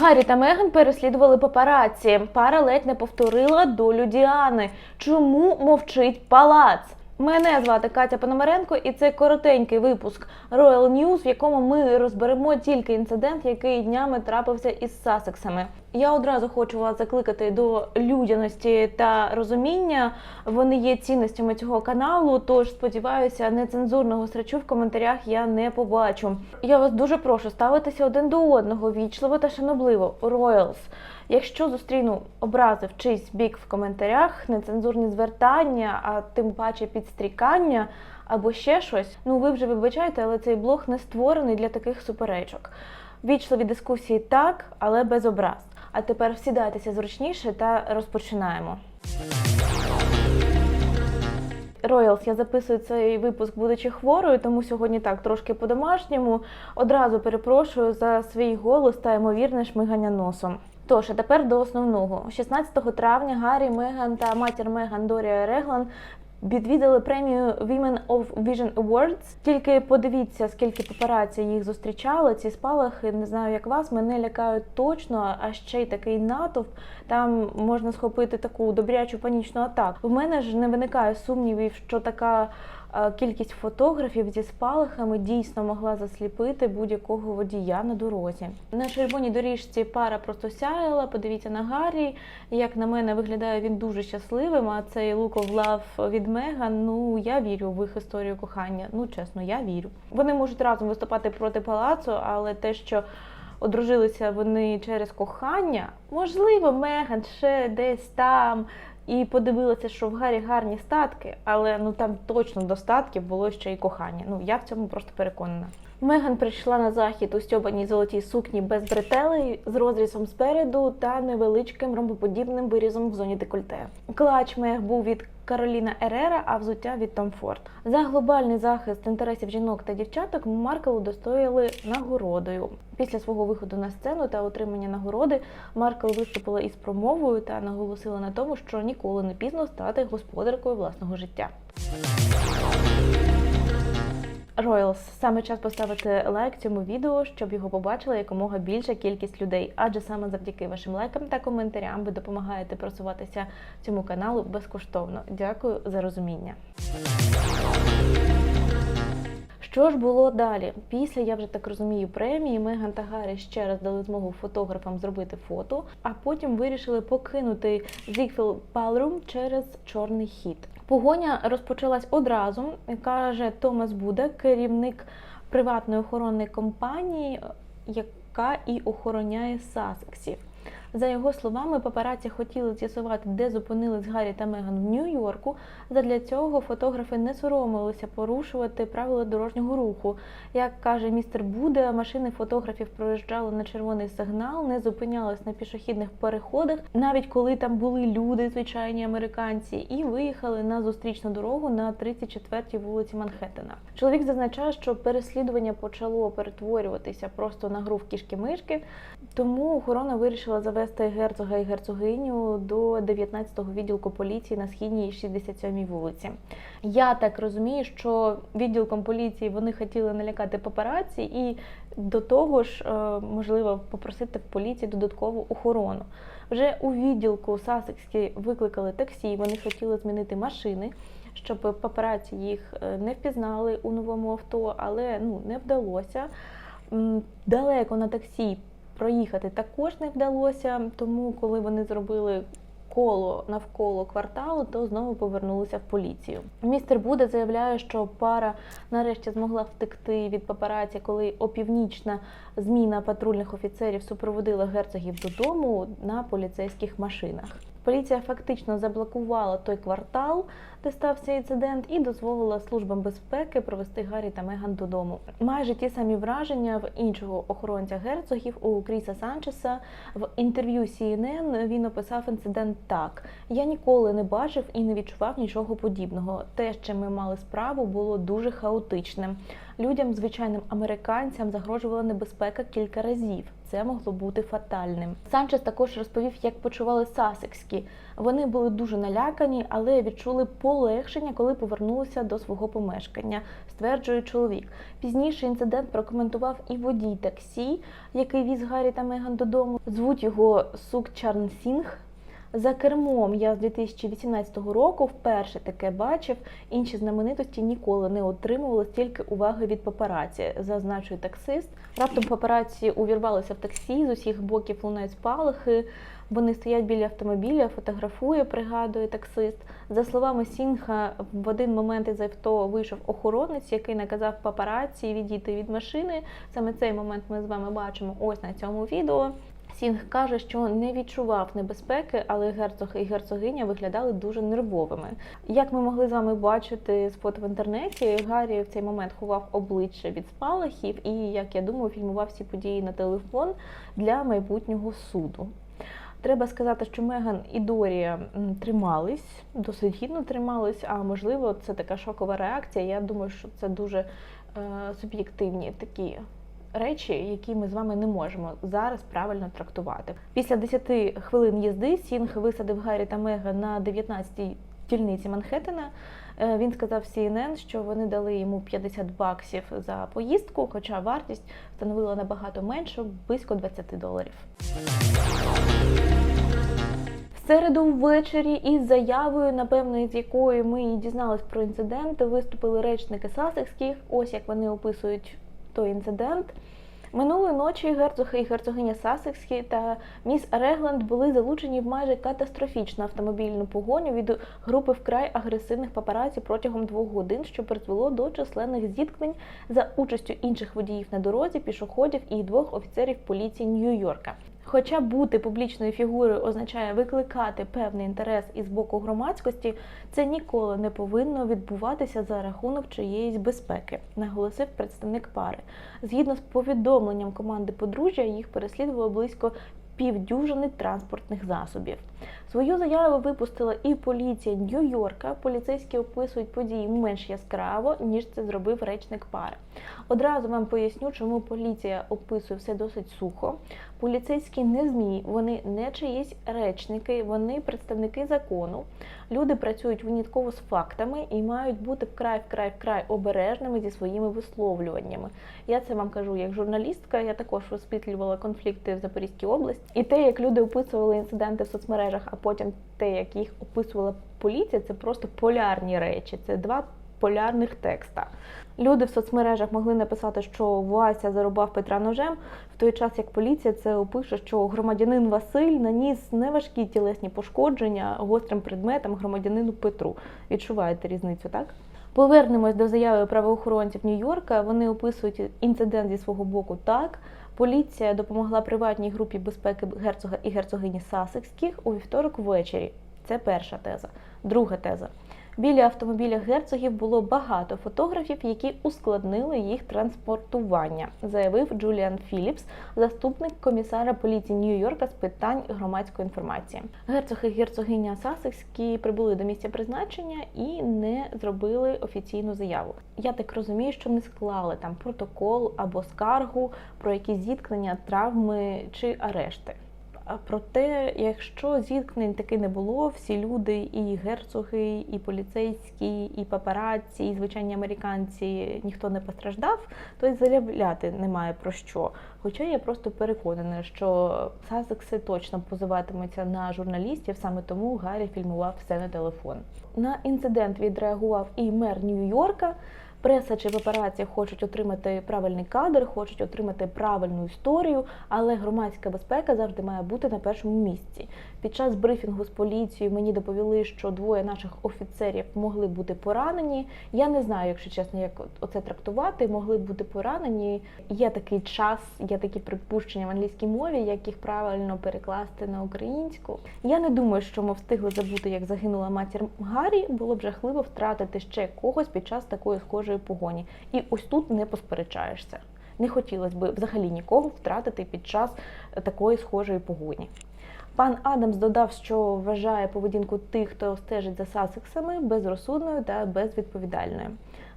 Гаррі та Меган переслідували папараці. Пара ледь не повторила долю Діани. Чому мовчить палац? Мене звати Катя Пономаренко, і це коротенький випуск Royal News, в якому ми розберемо тільки інцидент, який днями трапився із Сасексами. Я одразу хочу вас закликати до людяності та розуміння. Вони є цінностями цього каналу. Тож сподіваюся, нецензурного срачу в коментарях я не побачу. Я вас дуже прошу ставитися один до одного вічливо та шанобливо. Royals. Якщо зустріну образи в чийсь бік в коментарях, нецензурні звертання, а тим паче підстрікання або ще щось, ну ви вже вибачайте, але цей блог не створений для таких суперечок. Вічливі дискусії так, але без образ. А тепер сідайтеся зручніше та розпочинаємо. Роялс, я записую цей випуск, будучи хворою, тому сьогодні так трошки по-домашньому. Одразу перепрошую за свій голос та ймовірне шмигання носом. Тож, а тепер до основного. 16 травня Гаррі Меган та матір Меган Дорія Реглан відвідали премію Women of Vision Awards. Тільки подивіться, скільки папараці їх зустрічали. Ці спалахи, не знаю, як вас, мене лякають точно, а ще й такий натовп. Там можна схопити таку добрячу панічну атаку. В мене ж не виникає сумнівів, що така кількість фотографів зі спалахами дійсно могла засліпити будь-якого водія на дорозі. На червоній доріжці пара просто сяяла. Подивіться на Гаррі. Як на мене виглядає він дуже щасливим. А цей of love від Меган, ну я вірю в їх історію кохання. Ну чесно, я вірю. Вони можуть разом виступати проти палацу, але те, що одружилися вони через кохання, можливо, Меган ще десь там. І подивилася, що в Гаррі гарні статки, але ну там точно до статків було ще й кохання. Ну я в цьому просто переконана. Меган прийшла на захід у стьобаній золотій сукні без бретелей з розрізом спереду та невеличким ромбоподібним вирізом в зоні декольте. Клач Мег був від Кароліна Ерера, а взуття від Том Форд. За глобальний захист інтересів жінок та дівчаток Маркл удостоїли нагородою. Після свого виходу на сцену та отримання нагороди Маркл виступила із промовою та наголосила на тому, що ніколи не пізно стати господаркою власного життя. Royals. саме час поставити лайк цьому відео, щоб його побачила якомога більша кількість людей. Адже саме завдяки вашим лайкам та коментарям ви допомагаєте просуватися цьому каналу безкоштовно. Дякую за розуміння. Що ж було далі? Після я вже так розумію премії Меган та Гаррі ще раз дали змогу фотографам зробити фото, а потім вирішили покинути Зігфіл Палрум через чорний хід. Погоня розпочалась одразу, каже Томас Буда, керівник приватної охоронної компанії, яка і охороняє Сассексів. За його словами, папараці хотіли з'ясувати, де зупинились Гаррі та Меган в Нью-Йорку. Задля цього фотографи не соромилися порушувати правила дорожнього руху. Як каже містер Буде, машини фотографів проїжджали на червоний сигнал, не зупинялись на пішохідних переходах, навіть коли там були люди, звичайні американці, і виїхали на зустрічну дорогу на 34-й вулиці Манхеттена. Чоловік зазначає, що переслідування почало перетворюватися просто на гру в кішки-мишки, тому охорона вирішила завести герцога і герцогиню до 19-го відділку поліції на східній 67-й вулиці. Я так розумію, що відділком поліції вони хотіли налякати папараці і до того ж, е, можливо, попросити в поліції додаткову охорону. Вже у відділку Сасекські викликали таксі, вони хотіли змінити машини. Щоб папараці їх е, не впізнали у новому авто, але ну не вдалося. Далеко на таксі проїхати також не вдалося, тому коли вони зробили коло навколо кварталу, то знову повернулися в поліцію. Містер Буде заявляє, що пара нарешті змогла втекти від папараці, коли опівнічна зміна патрульних офіцерів супроводила герцогів додому на поліцейських машинах. Поліція фактично заблокувала той квартал, де стався інцидент, і дозволила службам безпеки провести Гаррі та Меган додому. Майже ті самі враження в іншого охоронця герцогів у Кріса Санчеса. В інтерв'ю CNN він описав інцидент так: я ніколи не бачив і не відчував нічого подібного. Те, чим ми мали справу, було дуже хаотичним. Людям, звичайним американцям, загрожувала небезпека кілька разів. це могло бути фатальним. Санчес також розповів, як почували Сасекські. Вони були дуже налякані, але відчули полегшення, коли повернулися до свого помешкання, стверджує чоловік. Пізніше інцидент прокоментував і водій таксі, який віз Гаррі та Меган додому. Звуть його Сук Чарн Сінг. За кермом я з 2018 року вперше таке бачив. Інші знаменитості ніколи не отримували стільки уваги від папараці, зазначує таксист. Раптом папараці увірвалися в таксі з усіх боків лунають спалахи. Вони стоять біля автомобіля, фотографує, пригадує таксист. За словами Сінха, в один момент із авто вийшов охоронець, який наказав папараці відійти від машини. Саме цей момент ми з вами бачимо ось на цьому відео. Сінг каже, що не відчував небезпеки, але герцог і герцогиня виглядали дуже нервовими. Як ми могли з вами бачити з фото в інтернеті, Гаррі в цей момент ховав обличчя від спалахів і, як я думаю, фільмував всі події на телефон для майбутнього суду. Треба сказати, що Меган і Дорія тримались, досить гідно тримались, а можливо, це така шокова реакція. Я думаю, що це дуже е, суб'єктивні такі речі, які ми з вами не можемо зараз правильно трактувати. Після 10 хвилин їзди Сінг висадив Гаррі та Меган на 19-й дільниці Манхеттена. Е, Він сказав CNN, що вони дали йому 50 баксів за поїздку, хоча вартість становила набагато меншу, близько 20 доларів. Середу ввечері із заявою, напевно, із якої ми і дізнались про інцидент, виступили речники Сасекських. Ось як вони описують той інцидент. Минулої ночі герцог і герцогиня Сасекські та міс Регленд були залучені в майже катастрофічну автомобільну погоню від групи вкрай агресивних папараці протягом двох годин, що призвело до численних зіткнень за участю інших водіїв на дорозі, пішоходів і двох офіцерів поліції Нью-Йорка. Хоча бути публічною фігурою означає викликати певний інтерес із боку громадськості, це ніколи не повинно відбуватися за рахунок чиєїсь безпеки, наголосив представник пари. Згідно з повідомленням команди подружжя, їх переслідувало близько півдюжини транспортних засобів. Свою заяву випустила і поліція Нью-Йорка. Поліцейські описують події менш яскраво, ніж це зробив речник пари. Одразу вам поясню, чому поліція описує все досить сухо. Поліцейські не змі, вони не чиїсь речники, вони представники закону. Люди працюють винятково з фактами і мають бути вкрай, вкрай, вкрай обережними зі своїми висловлюваннями. Я це вам кажу як журналістка. Я також розпітлювала конфлікти в Запорізькій області. І те, як люди описували інциденти в соцмережах, а потім те, як їх описувала поліція, це просто полярні речі. Це два полярних текста. Люди в соцмережах могли написати, що Вася зарубав Петра ножем, в той час як поліція це опише, що громадянин Василь наніс неважкі тілесні пошкодження гострим предметам громадянину Петру. Відчуваєте різницю, так? Повернемось до заяви правоохоронців Нью-Йорка. Вони описують інцидент зі свого боку так. Поліція допомогла приватній групі безпеки герцога і герцогині Сасекських у вівторок ввечері. Це перша теза. Друга теза. Біля автомобіля герцогів було багато фотографів, які ускладнили їх транспортування, заявив Джуліан Філіпс, заступник комісара поліції Нью-Йорка з питань громадської інформації. Герцог і герцогиня Сасекські прибули до місця призначення і не зробили офіційну заяву. Я так розумію, що не склали там протокол або скаргу про якісь зіткнення, травми чи арешти. Проте, якщо зіткнень таки не було, всі люди, і герцоги, і поліцейські, і папараці, і звичайні американці, ніхто не постраждав, то й заявляти немає про що. Хоча я просто переконана, що Сазекси точно позиватимуться на журналістів, саме тому Гаррі фільмував все на телефон. На інцидент відреагував і мер Нью-Йорка. Преса чи папараці хочуть отримати правильний кадр, хочуть отримати правильну історію, але громадська безпека завжди має бути на першому місці. Під час брифінгу з поліцією мені доповіли, що двоє наших офіцерів могли бути поранені. Я не знаю, якщо чесно, як оце трактувати. Могли бути поранені. Є такий час, є такі припущення в англійській мові, як їх правильно перекласти на українську. Я не думаю, що ми встигли забути, як загинула матір Гаррі. Було б жахливо втратити ще когось під час такої схожої погоні. І ось тут не посперечаєшся. Не хотілося б взагалі нікого втратити під час такої схожої погоні. Пан Адамс додав, що вважає поведінку тих, хто стежить за Сасексами, безрозсудною та безвідповідальною.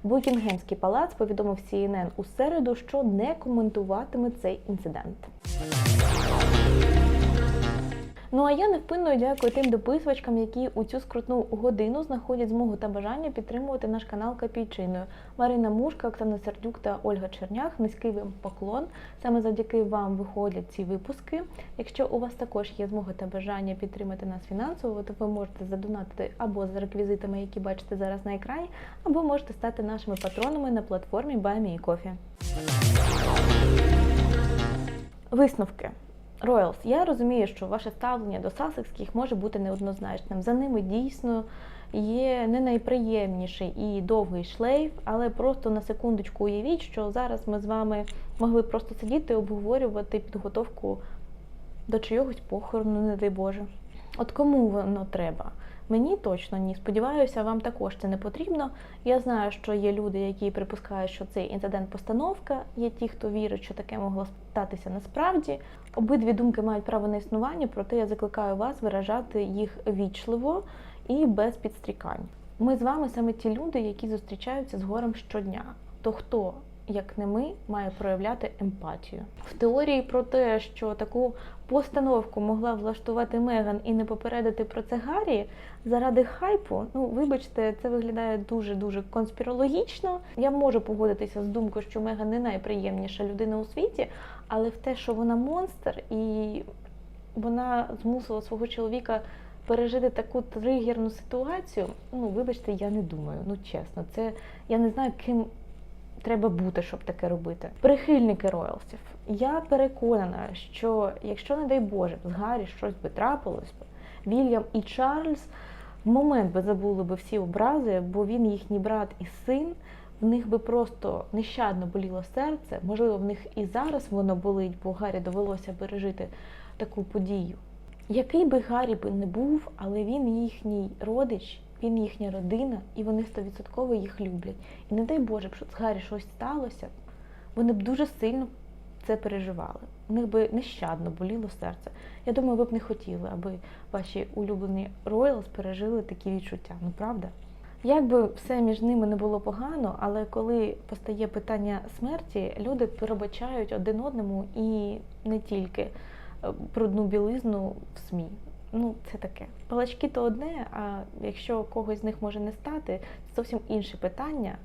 Букінгемський палац повідомив CNN у середу, що не коментуватиме цей інцидент. Ну а я невпинно дякую тим дописувачкам, які у цю скрутну годину знаходять змогу та бажання підтримувати наш канал Копійчиною. Марина Мушка, Оксана Сердюк та Ольга Чернях. Низький вам поклон. Саме завдяки вам виходять ці випуски. Якщо у вас також є змога та бажання підтримати нас фінансово, то ви можете задонатити або за реквізитами, які бачите зараз на екрані, або можете стати нашими патронами на платформі BuyMeCoffee. Висновки. Роялс, я розумію, що ваше ставлення до сасекських може бути неоднозначним. За ними дійсно є не найприємніший і довгий шлейф, але просто на секундочку уявіть, що зараз ми з вами могли просто сидіти обговорювати підготовку до чогось похорону, не дай Боже. От кому воно треба? Мені точно ні. Сподіваюся, вам також це не потрібно. Я знаю, що є люди, які припускають, що цей інцидент постановка. Є ті, хто вірить, що таке могло статися насправді. Обидві думки мають право на існування, проте я закликаю вас виражати їх вічливо і без підстрікань. Ми з вами саме ті люди, які зустрічаються з горем щодня. То хто, як не ми, має проявляти емпатію? В теорії про те, що таку постановку могла влаштувати Меган і не попередити про це Гаррі заради хайпу. Ну, вибачте, це виглядає дуже дуже конспірологічно. Я можу погодитися з думкою, що Меган не найприємніша людина у світі, але в те, що вона монстр, і вона змусила свого чоловіка пережити таку тригерну ситуацію. Ну, вибачте, я не думаю. Ну чесно, це я не знаю, ким треба бути, щоб таке робити. Прихильники роялсів. Я переконана, що якщо, не дай Боже, з Гаррі щось би трапилось, Вільям і Чарльз в момент би забули би всі образи, бо він їхній брат і син. В них би просто нещадно боліло серце. Можливо, в них і зараз воно болить, бо Гаррі довелося пережити таку подію. Який би Гаррі би не був, але він їхній родич, він їхня родина, і вони стовідсотково їх люблять. І не дай Боже, щоб з Гаррі щось сталося, вони б дуже сильно це переживали. У них би нещадно боліло серце. Я думаю, ви б не хотіли, аби ваші улюблені Роялс пережили такі відчуття. Ну правда? Як би все між ними не було погано, але коли постає питання смерті, люди перебачають один одному і не тільки е, брудну білизну в СМІ. Ну, це таке. Палачки то одне, а якщо когось з них може не стати, це зовсім інше питання.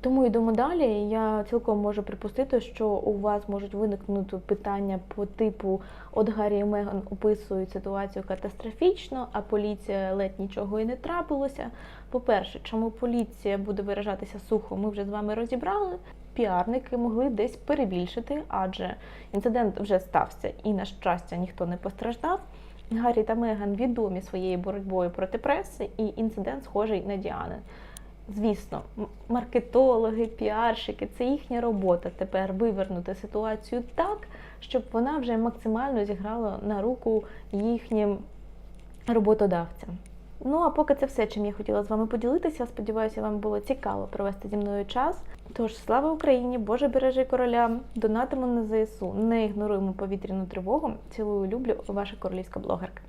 Тому йдемо далі. Я цілком можу припустити, що у вас можуть виникнути питання по типу: от Гаррі і Меган описують ситуацію катастрофічно, а поліція ледь нічого і не трапилося. По-перше, чому поліція буде виражатися сухо, ми вже з вами розібрали. Піарники могли десь перебільшити, адже інцидент вже стався, і на щастя ніхто не постраждав. Гаррі та Меган відомі своєю боротьбою проти преси, і інцидент схожий на Діани. Звісно, маркетологи, піарщики це їхня робота тепер вивернути ситуацію так, щоб вона вже максимально зіграла на руку їхнім роботодавцям. Ну а поки це все, чим я хотіла з вами поділитися. Сподіваюся, вам було цікаво провести зі мною час. Тож слава Україні! Боже бережи короля! Донатимо на ЗСУ, не ігноруємо повітряну тривогу. Цілую, люблю, ваша королівська блогерка.